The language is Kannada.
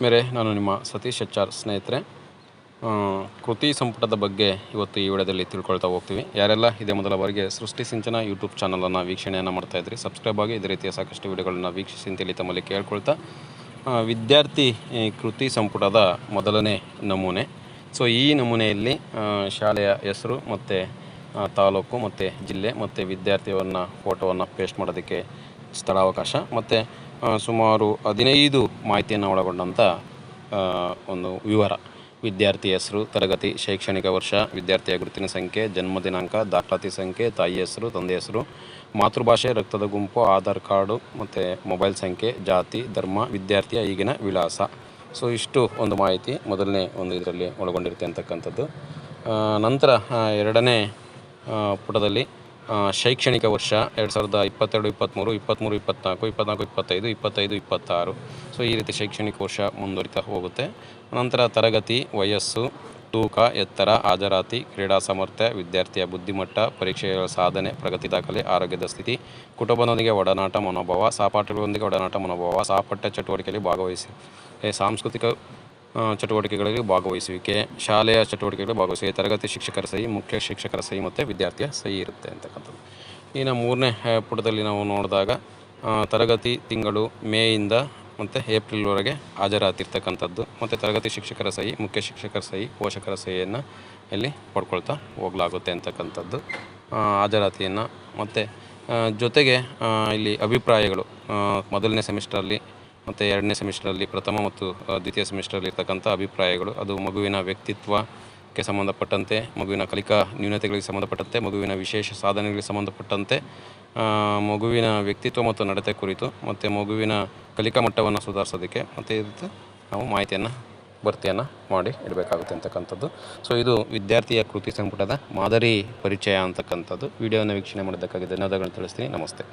ಮೇರೆ, ನಾನು ನಿಮ್ಮ ಸತೀಶ್ ಎಚ್ ಆರ್ ಸ್ನೇಹಿತರೆ. ಕೃತಿ ಸಂಪುಟದ ಬಗ್ಗೆ ಇವತ್ತು ಈ ವಿಡಿಯೋದಲ್ಲಿ ತಿಳ್ಕೊಳ್ತಾ ಹೋಗ್ತೀವಿ. ಯಾರೆಲ್ಲ ಇದೇ ಮೊದಲ ಬಾರಿಗೆ ಸೃಷ್ಟಿ ಸಿಂಚನ ಯೂಟ್ಯೂಬ್ ಚಾನಲನ್ನು ವೀಕ್ಷಣೆಯನ್ನು ಮಾಡ್ತಾ ಇದ್ರಿ, ಸಬ್ಸ್ಕ್ರೈಬ್ ಆಗಿ ಇದೇ ರೀತಿಯ ಸಾಕಷ್ಟು ವಿಡಿಯೋಗಳನ್ನು ವೀಕ್ಷಿಸಿ ಅಂತೇಳಿ ತಮ್ಮಲ್ಲಿ ಕೇಳ್ಕೊಳ್ತಾ ವಿದ್ಯಾರ್ಥಿ ಕೃತಿ ಸಂಪುಟದ ಮೊದಲನೇ ನಮೂನೆ. ಸೊ, ಈ ನಮೂನೆಯಲ್ಲಿ ಶಾಲೆಯ ಹೆಸರು ಮತ್ತು ತಾಲೂಕು ಮತ್ತು ಜಿಲ್ಲೆ ಮತ್ತು ವಿದ್ಯಾರ್ಥಿಯವನ್ನ ಫೋಟೋವನ್ನು ಪೇಸ್ಟ್ ಮಾಡೋದಕ್ಕೆ ಸ್ಥಳಾವಕಾಶ. ಮತ್ತು ಸುಮಾರು ಹದಿನೈದು ಮಾಹಿತಿಯನ್ನು ಒಳಗೊಂಡಂಥ ಒಂದು ವಿವರ. ವಿದ್ಯಾರ್ಥಿ ಹೆಸರು, ತರಗತಿ, ಶೈಕ್ಷಣಿಕ ವರ್ಷ, ವಿದ್ಯಾರ್ಥಿಯ ಗುರುತಿನ ಸಂಖ್ಯೆ, ಜನ್ಮ ದಿನಾಂಕ, ದಾಖಲಾತಿ ಸಂಖ್ಯೆ, ತಾಯಿ ಹೆಸರು, ತಂದೆ ಹೆಸರು, ಮಾತೃಭಾಷೆ, ರಕ್ತದ ಗುಂಪು, ಆಧಾರ್ ಕಾರ್ಡು, ಮತ್ತು ಮೊಬೈಲ್ ಸಂಖ್ಯೆ, ಜಾತಿ, ಧರ್ಮ, ವಿದ್ಯಾರ್ಥಿಯ ಈಗಿನ ವಿಳಾಸ. ಸೊ, ಇಷ್ಟು ಒಂದು ಮಾಹಿತಿ ಮೊದಲನೇ ಒಂದು ಇದರಲ್ಲಿ ಒಳಗೊಂಡಿರುತ್ತೆ ಅಂತಕ್ಕಂಥದ್ದು. ನಂತರ ಎರಡನೇ ಪುಟದಲ್ಲಿ ಶೈಕ್ಷಣಿಕ ವರ್ಷ ಎರಡು ಸಾವಿರದ ಇಪ್ಪತ್ತೆರಡು, ಇಪ್ಪತ್ತ್ಮೂರು ಇಪ್ಪತ್ತ್ಮೂರು, ಇಪ್ಪತ್ತ್ನಾಲ್ಕು ಇಪ್ಪತ್ತ್ನಾಲ್ಕು, ಇಪ್ಪತ್ತೈದು ಇಪ್ಪತ್ತೈದು, ಇಪ್ಪತ್ತಾರು. ಸೊ ಈ ರೀತಿ ಶೈಕ್ಷಣಿಕ ವರ್ಷ ಮುಂದುವರಿತಾ ಹೋಗುತ್ತೆ. ನಂತರ ತರಗತಿ, ವಯಸ್ಸು, ತೂಕ, ಎತ್ತರ, ಹಾಜರಾತಿ, ಕ್ರೀಡಾ ಸಾಮರ್ಥ್ಯ ವಿದ್ಯಾರ್ಥಿಯ ಬುದ್ಧಿಮಟ್ಟ ಪರೀಕ್ಷೆಗಳ ಸಾಧನೆ, ಪ್ರಗತಿ ದಾಖಲೆ, ಆರೋಗ್ಯದ ಸ್ಥಿತಿ, ಕುಟುಂಬದೊಂದಿಗೆ ಒಡನಾಟ ಮನೋಭಾವ, ಸಹಪಾಠಿಗಳೊಂದಿಗೆ ಒಡನಾಟ ಮನೋಭಾವ, ಸಹಪಠ್ಯ ಚಟುವಟಿಕೆಯಲ್ಲಿ ಭಾಗವಹಿಸಿ ಸಾಂಸ್ಕೃತಿಕ ಚಟುವಟಿಕೆಗಳಲ್ಲಿ ಭಾಗವಹಿಸುವಿಕೆ. ಶಾಲೆಯ ಚಟುವಟಿಕೆಗಳಿಗೆ ಭಾಗವಹಿಸುವಿಕೆ. ತರಗತಿ ಶಿಕ್ಷಕರ ಸಹಿ, ಮುಖ್ಯ ಶಿಕ್ಷಕರ ಸಹಿ ಮತ್ತು ವಿದ್ಯಾರ್ಥಿಯ ಸಹಿ ಇರುತ್ತೆ ಅಂತಕ್ಕಂಥದ್ದು. ಇನ್ನು ಮೂರನೇ ಪುಟದಲ್ಲಿ ನಾವು ನೋಡಿದಾಗ ತರಗತಿ ತಿಂಗಳು ಮೇಯಿಂದ ಮತ್ತು ಏಪ್ರಿಲ್ವರೆಗೆ ಹಾಜರಾತಿರ್ತಕ್ಕಂಥದ್ದು ಮತ್ತು ತರಗತಿ ಶಿಕ್ಷಕರ ಸಹಿ, ಮುಖ್ಯ ಶಿಕ್ಷಕರ ಸಹಿ, ಪೋಷಕರ ಸಹಿಯನ್ನು ಇಲ್ಲಿ ಪಡ್ಕೊಳ್ತಾ ಹೋಗಲಾಗುತ್ತೆ ಅಂತಕ್ಕಂಥದ್ದು ಹಾಜರಾತಿಯನ್ನು. ಮತ್ತು ಜೊತೆಗೆ ಇಲ್ಲಿ ಅಭಿಪ್ರಾಯಗಳು ಮೊದಲನೇ ಸೆಮಿಸ್ಟರಲ್ಲಿ ಮತ್ತು ಎರಡನೇ ಸೆಮಿಸ್ಟರಲ್ಲಿ ಪ್ರಥಮ ಮತ್ತು ದ್ವಿತೀಯ ಸೆಮಿಸ್ಟರಲ್ಲಿ ಇರ್ತಕ್ಕಂಥ ಅಭಿಪ್ರಾಯಗಳು. ಅದು ಮಗುವಿನ ವ್ಯಕ್ತಿತ್ವಕ್ಕೆ ಸಂಬಂಧಪಟ್ಟಂತೆ, ಮಗುವಿನ ಕಲಿಕಾ ನ್ಯೂನತೆಗಳಿಗೆ ಸಂಬಂಧಪಟ್ಟಂತೆ, ಮಗುವಿನ ವಿಶೇಷ ಸಾಧನೆಗಳಿಗೆ ಸಂಬಂಧಪಟ್ಟಂತೆ ಮಗುವಿನ ವ್ಯಕ್ತಿತ್ವ ಮತ್ತು ನಡತೆ ಕುರಿತು, ಮತ್ತು ಮಗುವಿನ ಕಲಿಕಾ ಮಟ್ಟವನ್ನು ಸುಧಾರಿಸೋದಕ್ಕೆ, ಮತ್ತು ಇದಕ್ಕೆ ನಾವು ಮಾಹಿತಿಯನ್ನು, ಭರ್ತಿಯನ್ನು ಮಾಡಿ ಇಡಬೇಕಾಗುತ್ತೆ ಅಂತಕ್ಕಂಥದ್ದು. ಸೊ ಇದು ವಿದ್ಯಾರ್ಥಿಯ ಕೃತಿ ಸಂಪುಟದ ಮಾದರಿ ಪರಿಚಯ ಅಂತಕ್ಕಂಥದ್ದು. ವಿಡಿಯೋನ ವೀಕ್ಷಣೆ ಮಾಡೋದಕ್ಕಾಗಿ ಧನ್ಯವಾದಗಳನ್ನು ತಿಳಿಸ್ತೀನಿ. ನಮಸ್ತೆ.